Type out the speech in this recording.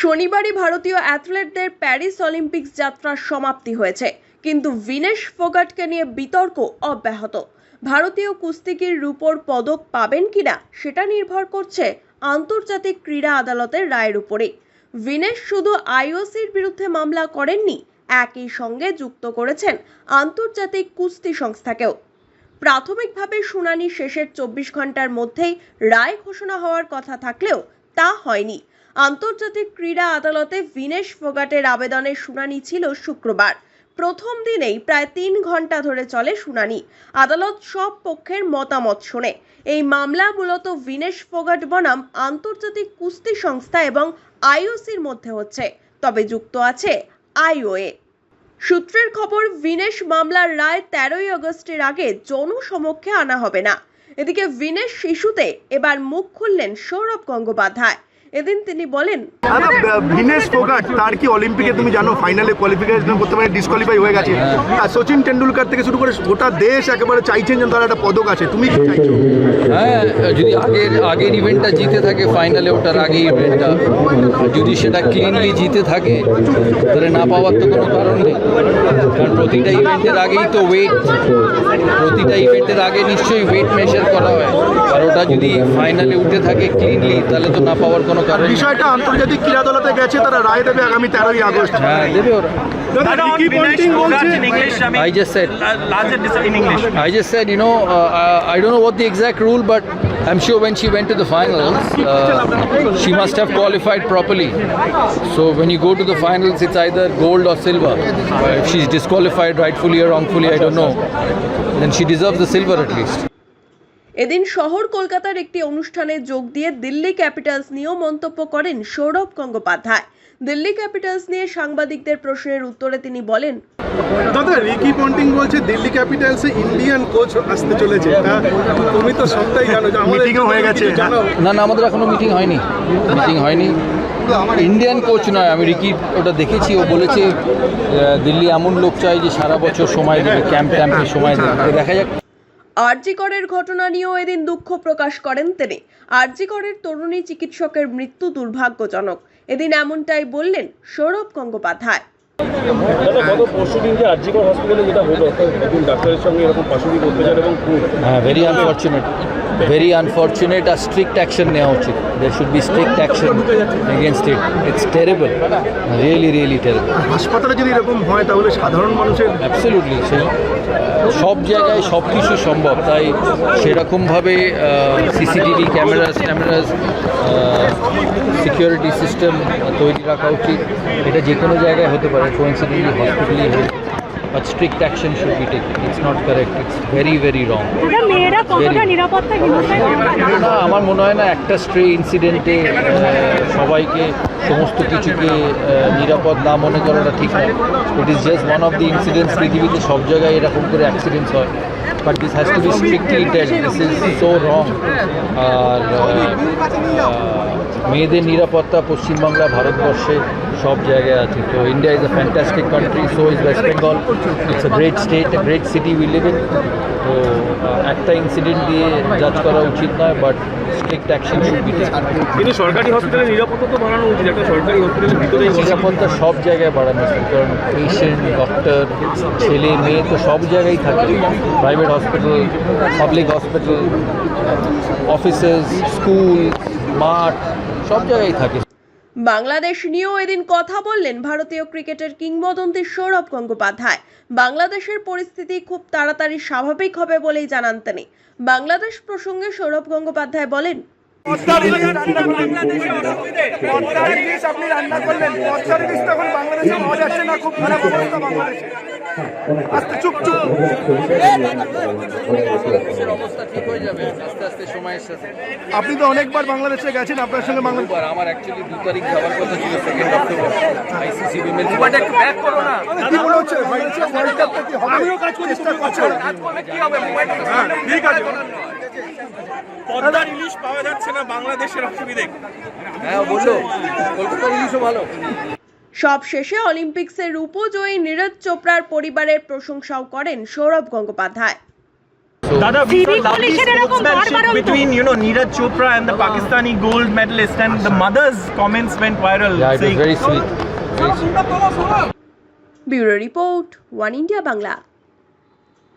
শনিবারই ভারতীয় অ্যাথলেটদের Paris Olympics যাত্রার সমাপ্তি হয়েছে। কিন্তু ভিনেশ ফোগাটকে নিয়ে বিতর্ক অব্যাহত। ভারতীয় কুস্তিগির রূপোর পদক পাবেন কিনা সেটা নির্ভর করছে আন্তর্জাতিক ক্রীড়া আদালতের রায়ের উপরে ভিনেশ শুধু আইওসির বিরুদ্ধে মামলা করেননি, একই সঙ্গে যুক্ত করেছেন আন্তর্জাতিক কুস্তি সংস্থাকেও। প্রাথমিকভাবে শুনানি শেষের চব্বিশ ঘণ্টার মধ্যেই রায় ঘোষণা হওয়ার কথা থাকলেও তা হয়নি। আন্তর্জাতিক ক্রীড়া আদালতে ভিনেশ ফোগাটের আবেদনের শুনানি ছিল শুক্রবার। প্রথম দিনেই প্রায় তিন ঘণ্টা ধরে চলে শুনানি। আদালত সব পক্ষের মতামত শোনে। এই মামলা মূলত ভিনেশ ফোগাট বনাম আন্তর্জাতিক কুস্তি সংস্থা এবং আইওসির মধ্যে হচ্ছে, তবে যুক্ত আছে আইওএ। সূত্রের খবর, ভিনেশ মামলার রায় তেরোই আগস্টের আগে জনসমক্ষে আনা হবে না। এদিকে ভিনেশ শিশুতে এবার মুখ খুললেন সৌরভ গঙ্গোপাধ্যায়। এদিন তিনি বলেন ব- ভিনেশ ফোগাট তার কি অলিম্পিকে তুমি জানো ফাইনালে কোয়ালিফিকেশন করতে পারে ডিসকোয়ালিফাই হয়ে গেছে। আর সচিন টেন্ডুলকার থেকে শুরু করে গোটা দেশ একেবারে চাইছেন যে তার একটা পদক আছে তুমি কি চাইছো? হ্যাঁ যদি আগের আগের ইভেন্টটা জিতে থাকে ফাইনালে ওটার আগে ইভেন্টটা যদি সেটা ক্লিনলি জিতে থাকে তাহলে না পাওয়ার তো কোনো কারণ নেই। কারণ প্রতিটা ইভেন্টের আগেই তো ওয়েট প্রতিটা ইভেন্টের আগে নিশ্চয়ই ওয়েট মেশার করা হয়। আর ওটা যদি ফাইনালে উঠে থাকে ক্লিনলি তাহলে তো না পাওয়ার কোনো কারণ নেই বিষয়টা আন্তর্জাতিক ক্রীড়া আদালতে গেছে তারা রায় দেবে আগামী তেরোই আগস্ট হ্যাঁ দেবে ওরা দাদা রিকি পন্টিং বলছে in English. I mean, I just said large and dis- in English. I just said, you know, uh, uh, I don't know what the exact rule, but I'm sure when she went to the finals, uh, she must have qualified properly. So when you go to the finals, it's either gold or silver. Uh, if she's disqualified rightfully or wrongfully, I don't know. Then she deserves the silver at least. এদিন শহর কলকাতার একটি অনুষ্ঠানে যোগ দিয়ে Delhi Capitals নিয়েও মন্তব্য করেন সৌরভ গঙ্গোপাধ্যায়। দিল্লি ক্যাপিটালস নিয়ে সাংবাদিকদের প্রশ্নের উত্তরে তিনি বলেন দাদা রিকি পন্টিং বলছে দিল্লি ক্যাপিটালসে ইন্ডিয়ান কোচ আসতে চলেছে। তুমি তো সবটাই জানো মিটিংও হয়ে গেছে। না না আমাদের এখনও মিটিং হয়নি। মিটিং হয়নি। ইন্ডিয়ান কোচ নয় আমি রিকি ওটা দেখেছি ও বলেছে আহ, দিল্লি এমন লোক চাই যে সারা বছর সময় দেবে ক্যাম্প ট্যাম্পে সময় দেবে। দেখা যাক। আরজিকরের ঘটনা নিয়েও এদিন দুঃখ প্রকাশ করেন তিনি। আরজিকরের তরুণী চিকিৎসকের মৃত্যু দুর্ভাগ্যজনক। এদিন এমনটাই বললেন সৌরভ গঙ্গোপাধ্যায়। দাদা গত পরশু দিন যে আরজিকর হসপিটালে যেটা হলো একজন ডাক্তারের সঙ্গে এরকম পাশবিক অত্যাচার এবং হ্যাঁ ভেরি আনফর্চুনেট ভেরি আনফর্চুনেট আর স্ট্রিক্ট অ্যাকশন নেওয়া উচিত। There should be strict action against it it's terrible really really terrible হাসপাতালে যদি এরকম হয় তাহলে সাধারণ মানুষের অ্যাবসলিউটলি সে সব জায়গায় সব কিছু সম্ভব। তাই সেরকমভাবে CCTV cameras cameras security system তৈরি রাখা উচিত। এটা যে কোনো জায়গায় হতে পারে। কোইন্সিডেন্টলি হসপিটালি হোক। But strict action should be taken. It's not correct. It's very, very wrong. না আমার মনে হয় না একটা স্ট্রে ইনসিডেন্টে সবাইকে সমস্ত কিছুকে নিরাপদ না মনে করাটা ঠিক নয় it is just one of the incidents পৃথিবীতে সব জায়গায় এরকম করে অ্যাক্সিডেন্টস হয় but this has to be strictly dealt. This is so wrong. আর আহ, আহ, মেয়েদের নিরাপত্তা পশ্চিমবাংলা ভারতবর্ষে সব জায়গায় আছে তো India is a fantastic country so is West Bengal it's a great state a great city we live in তো একটা ইনসিডেন্ট দিয়ে জাজ করা উচিত নয় বাট স্ট্রিক্ট অ্যাকশন কিন্তু সরকারি হসপিটালে নিরাপত্তা তো বাড়ানো উচিত একটা সরকারি হসপিটালের ভিতরে নিরাপত্তা সব জায়গায় বাড়ানো উচিত কারণ পেশেন্ট ডক্টর ছেলে মেয়ে তো সব জায়গায় থাকে। Private hospital public hospital offices school মাঠ সব জায়গায় থাকে। বাংলাদেশ নিয়েও এদিন কথা বললেন ভারতীয় ক্রিকেটের কিংবদন্তি সৌরভ গঙ্গোপাধ্যায়। বাংলাদেশের পরিস্থিতি খুব তাড়াতাড়ি স্বাভাবিক হবে বলেই জানান তিনি। বাংলাদেশ প্রসঙ্গে সৌরভ গঙ্গোপাধ্যায় বলেন বাংলাদেশে। আস্তে চুপ চুপ। অবস্থা ঠিক হয়ে যাবে আস্তে আস্তে সময়ের সাথে আপনি তো অনেকবার বাংলাদেশে গেছেন আপনার সঙ্গে বাংলাদেশ আমার অ্যাকচুয়ালি দু তারিখ যাওয়ার কথা ছিল সেকেন্ড অক্টোবর আইসিসি উইমেন্স কি হচ্ছে? আমিও কাজ চেষ্টা করছেন হ্যাঁ, ঠিক আছে। পদ্মার ইলিশ পাওয়া যাচ্ছে না বাংলাদেশের অসুবিধে। হ্যাঁ বলল কলকাতার ইলিশও ভালো। সব সবশেষে অলিম্পিক্সের জয়ী নীরজ চোপড়ার পরিবারের প্রশংসাও করেন সৌরভ গঙ্গোপাধ্যায়। বাংলা